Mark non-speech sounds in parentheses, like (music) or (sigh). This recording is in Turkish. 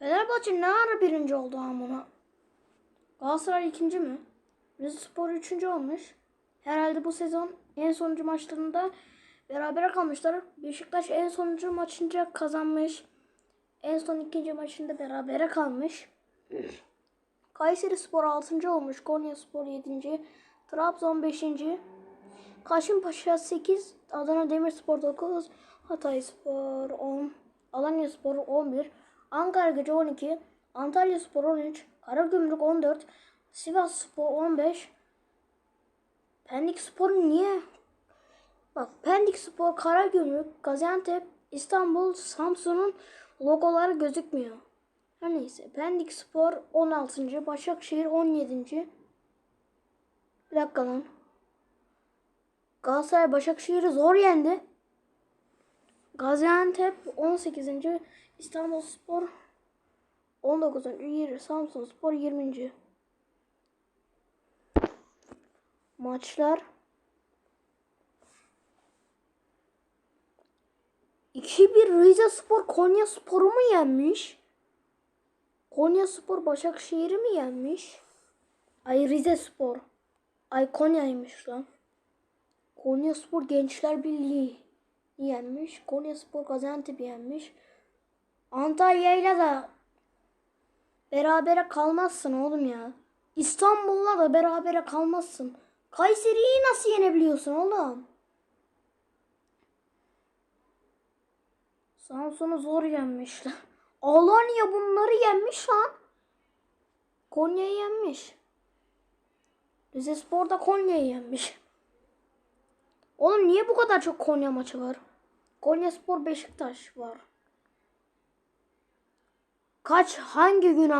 Fenerbahçe ne ara birinci oldu amına? Galatasaray ikinci mi? Rizespor üçüncü olmuş. Herhalde bu sezon en sonuncu maçlarında berabere kalmışlar. Beşiktaş en sonuncu maçınca kazanmış. En son ikinci maçında berabere kalmış. Kayseri Spor 6. olmuş. Konya Spor 7. Trabzon 5. Kasımpaşa 8. Adana Demirspor 9. Hatay Spor 10. Alanya Spor 11. Ankara Gücü 12. Antalya Spor 13. Karagümrük 14. Sivas Spor 15. Pendik Spor niye? Bak Pendik Spor, Karagümrük, Gaziantep, İstanbul, Samsun'un logoları gözükmüyor. Her neyse. Pendik Spor 16. Başakşehir 17. Bir dakika lan. Galatasaray Başakşehir'i zor yendi. Gaziantep 18. İstanbul Spor 19. Yeri Samsun Spor 20. Maçlar 2-1 Rize Spor Konya Spor'u mu yenmiş? Konya Spor Başakşehir'i mi yenmiş? Ay Rize Spor. Ay Konya'ymış lan. Konya Spor Gençler Birliği yenmiş. Konya Spor Gaziantep yenmiş. Antalya'yla da berabere kalmazsın oğlum ya. İstanbul'la da berabere kalmazsın. Kayseri'yi nasıl yenebiliyorsun oğlum? Samsun'u zor yenmişler. (laughs) Alanya bunları yenmiş lan. Konya'yı yenmiş. Rize Spor da Konya'yı yenmiş. Oğlum niye bu kadar çok Konya maçı var? Konya Spor Beşiktaş var. Kaç hangi gün ama?